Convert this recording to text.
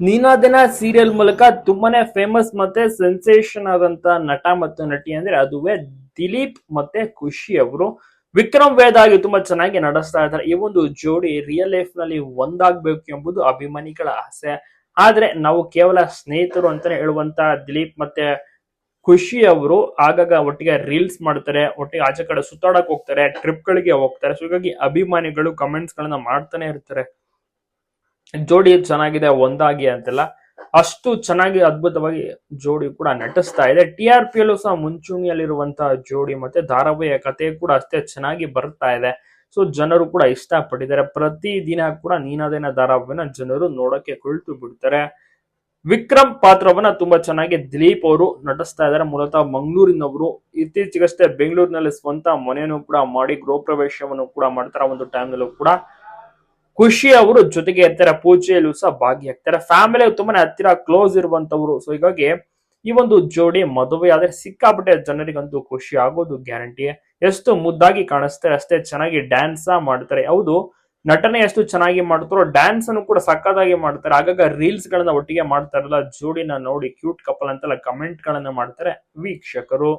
ನೀನಾದಿನ serial ಮೂಲಕ ತುಂಬಾನೇ famous ಮತ್ತೆ ಸೆನ್ಸೇಷನ್ ಆದಂತ ನಟ ಮತ್ತು ನಟಿ ಅಂದ್ರೆ ಅದುವೇ ದಿಲೀಪ್ ಮತ್ತೆ ಖುಷಿ ಅವರು. ವಿಕ್ರಮ್ ವೇದ ಆಗಿ ತುಂಬಾ ಚೆನ್ನಾಗಿ ನಡೆಸ್ತಾ ಇದ್ದಾರೆ. ಈ ಒಂದು ಜೋಡಿ ರಿಯಲ್ ಲೈಫ್ನಲ್ಲಿ ಒಂದಾಗ್ಬೇಕು ಎಂಬುದು ಅಭಿಮಾನಿಗಳ ಆಸೆ. ಆದ್ರೆ ನಾವು ಕೇವಲ ಸ್ನೇಹಿತರು ಅಂತಾನೆ ಹೇಳುವಂತ ದಿಲೀಪ್ ಮತ್ತೆ ಖುಷಿ ಅವರು ಆಗಾಗ ಒಟ್ಟಿಗೆ ರೀಲ್ಸ್ ಮಾಡ್ತಾರೆ, ಒಟ್ಟಿಗೆ ಆಚೆ ಕಡೆ ಸುತ್ತಾಡಕ್ ಹೋಗ್ತಾರೆ ಟ್ರಿಪ್ ಗಳಿಗೆ ಹೋಗ್ತಾರೆ. ಸೊ ಹೀಗಾಗಿ ಅಭಿಮಾನಿಗಳು ಕಮೆಂಟ್ಸ್ ಗಳನ್ನ ಮಾಡ್ತಾನೆ ಇರ್ತಾರೆ. ಜೋಡಿ ಚೆನ್ನಾಗಿದೆ, ಒಂದಾಗಿ ಅಂತೆಲ್ಲ ಅಷ್ಟು ಚೆನ್ನಾಗಿ ಅದ್ಭುತವಾಗಿ ಜೋಡಿ ಕೂಡ ನಟಿಸ್ತಾ ಇದೆ. ಟಿ ಆರ್ ಪಿ ಯಲ್ಲೂ ಸಹ ಮುಂಚೂಣಿಯಲ್ಲಿರುವಂತಹ ಜೋಡಿ ಮತ್ತೆ ಧಾರಾವಾಹಿಯ ಕಥೆ ಕೂಡ ಅಷ್ಟೇ ಚೆನ್ನಾಗಿ ಬರ್ತಾ ಇದೆ. ಸೊ ಜನರು ಕೂಡ ಇಷ್ಟಪಟ್ಟಿದ್ದಾರೆ. ಪ್ರತಿ ದಿನ ಕೂಡ ನೀನಾದೇನ ಧಾರಾವಾಹಿನ ಜನರು ನೋಡಕ್ಕೆ ಕುಳಿತು ಬಿಡ್ತಾರೆ. ವಿಕ್ರಮ್ ಪಾತ್ರವನ್ನ ತುಂಬಾ ಚೆನ್ನಾಗಿ ದಿಲೀಪ್ ಅವರು ನಟಿಸ್ತಾ ಇದ್ದಾರೆ. ಮೂಲತಃ ಮಂಗಳೂರಿನವರು ಇತ್ತೀಚೆಗಷ್ಟೇ ಬೆಂಗಳೂರಿನಲ್ಲಿ ಸ್ವಂತ ಮನೆಯನ್ನು ಕೂಡ ಮಾಡಿ ಗೃಹ ಪ್ರವೇಶವನ್ನು ಕೂಡ ಮಾಡ್ತಾರೆ. ಒಂದು ಒಂದು ಟೈಮ್ನಲ್ಲೂ ಕೂಡ ಖುಷಿ ಅವರು ಜೊತೆಗೆ ಇರ್ತಾರೆ ಪೂಜೆಯಲ್ಲೂ ಸಹ ಭಾಗಿಯಾಗ್ತಾರೆ. ಫ್ಯಾಮಿಲಿ ತುಂಬಾನೇ ಹತ್ತಿರ ಕ್ಲೋಸ್ ಇರುವಂತವ್ರು ಸೊ ಹೀಗಾಗಿ ಈ ಒಂದು ಜೋಡಿ ಮದುವೆ ಆದ್ರೆ ಸಿಕ್ಕಾಪಟ್ಟೆ ಜನರಿಗಂತೂ ಖುಷಿ ಆಗೋದು ಗ್ಯಾರಂಟಿ ಎಷ್ಟು ಮುದ್ದಾಗಿ ಕಾಣಿಸ್ತಾರೆ, ಅಷ್ಟೇ ಚೆನ್ನಾಗಿ ಡ್ಯಾನ್ಸ್ ಮಾಡ್ತಾರೆ. ಹೌದು, ನಟನೆ ಎಷ್ಟು ಚೆನ್ನಾಗಿ ಮಾಡ್ತಾರೋ ಡ್ಯಾನ್ಸ್ ಅನ್ನು ಕೂಡ ಸಕ್ಕತ್ತಾಗಿ ಮಾಡ್ತಾರೆ. ಆಗಾಗ ರೀಲ್ಸ್ ಗಳನ್ನ ಒಟ್ಟಿಗೆ ಮಾಡ್ತಾರಲ್ಲ, ಜೋಡಿನ ನೋಡಿ ಕ್ಯೂಟ್ ಕಪಲ್ ಅಂತೆಲ್ಲ ಕಮೆಂಟ್ ಗಳನ್ನ ಮಾಡ್ತಾರೆ. ವೀಕ್ಷಕರು.